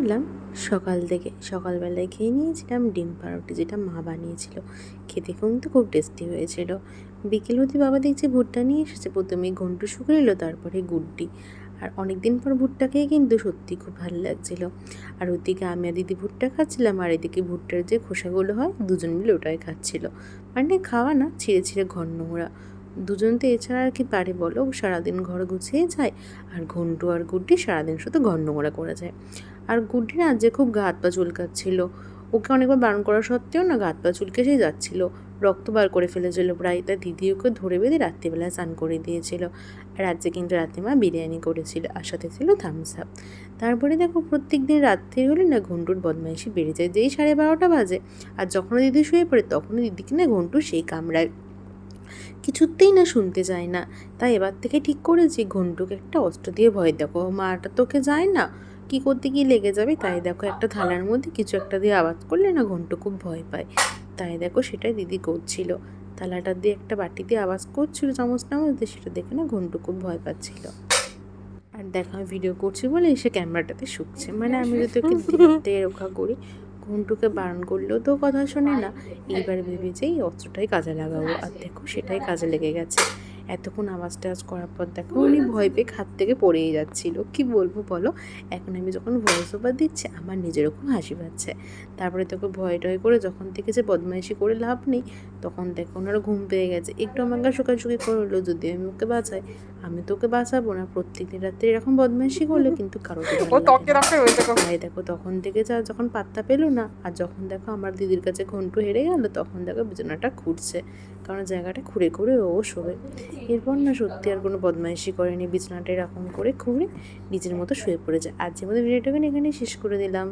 করলাম সকাল থেকে, সকালবেলায় খেয়ে নিয়েছিলাম ডিম পাউরুটি যেটা মা বানিয়েছিল। খেতে কিন্তু খুব টেস্টি হয়েছিল। বিকেল হতে বাবা দেখছি ভুট্টা নিয়ে এসেছে, প্রথমে ঘন্টু শুকিয়ে নিল, তারপরে গুড্ডি। আর অনেক দিন পর ভুট্টা খেয়ে কিন্তু সত্যি খুব ভালো লাগছিল। আর ওদিকে আমি আর দিদি ভুট্টা খাচ্ছিলাম, আর এদিকে ভুট্টার যে খোসাগুলো হয়, দুজন মিলে ওটাই খাচ্ছিল। মানে খাওয়া না, ছিঁড়ে ছিঁড়ে ঘর নোংরা। দুজন তো এছাড়া আর কি পারে বলো? সারাদিন ঘর গুছিয়ে যায় আর ঘন্টু আর গুড্ডি সারাদিন শুধু ঘর নোংরা করে যায়। আর গুড্ডি না যে খুব গা হাত পা চুলকাচ্ছিল। ওকে অনেকবার বারণ করা সত্ত্বেও না গা হাত পা চুলকে সেই যাচ্ছিল। রক্ত বার করে ফেলেছিল প্রায়। তাই দিদি ওকে ধরে বেঁধে রাত্রিবেলায় স্নান করে দিয়েছিল। আর আজকে কিন্তু রাতে মা বিরিয়ানি করেছিল আর সাথে ছিল থামস আপ তারপরে দেখো প্রত্যেক দিন রাত্রি হলে না ঘন্টুর বদমাইশি বেড়ে যায়। যেই সাড়ে বারোটা বাজে আর যখন দিদি শুয়ে পড়ে তখনই দিদিকে না ঘন্টু সেই কামড়ায়। কিছুতেই না শুনতে চায় না। তাই এবার থেকে ঠিক করেছি ঘন্টুকে একটা অস্ত্র দিয়ে ভয় দেখো। মাটা তোকে যায় না। কি করতে গিয়ে লেগে যাবে? তাই দেখো একটা থালার মধ্যে কিছু একটা দিয়ে আওয়াজ করলে না ঘন্টু খুব ভয় পায়। তাই দেখো সেটাই দিদি করছিল। থালাটা দিয়ে একটা বাটি দিয়ে আওয়াজ করছিল চামচ নামচ দিয়ে সেটা দেখে না ঘন্টু খুব ভয় পাচ্ছিল। আর দেখো আমি ভিডিও করছি বলে এসে ক্যামেরাটাতে শুকছে। মানে আমি যদি ওকে দেখতে রক্ষা করি ঘন্টুকে বারণ করলেও তো কথা শোনে না। এইবার ভেবে যে এই অস্ত্রটাই কাজে লাগাবো, আর দেখো সেটাই কাজে লেগে গেছে। এতক্ষণ আওয়াজ টাওয়াজ করার পর দেখো উনি ভয় পেয়ে খাত থেকে পড়েই যাচ্ছিল। কি বলব বলো? এখন আমি যখন ভয়েস ওভার দিচ্ছি আমার নিজেরও খুব হাসি পাচ্ছে। তারপরে তোকে ভয় টয় করে যখন থেকে যে বদমাইশি করে লাভ নেই তখন দেখো ওনারও ঘুম পেয়ে গেছে। একটু আমাকে শোকাশুকি করল যদি আমি ওকে বাঁচাই আমি তোকে বাঁচাবো না। প্রত্যেকদিন রাত্রে এরকম বদমাইশি করল কিন্তু কারও তাই দেখো তখন থেকে যা যখন পাত্তা পেল না আর যখন দেখো আমার দিদির কাছে ঘন্টু হেরে গেল তখন দেখো বিছানাটা খুঁড়ছে। কারণ জায়গাটা খুঁড়ে খুঁড়ে ও শোবে। এরপর না সত্যি আর কোনো বদমাইশি করেনি বিছানাটা এরকম করে খুঁড়ে নিজের মতো শুয়ে পড়ে যায় আজকের মতো ভিডিওটাকে এখানে শেষ করে দিলাম।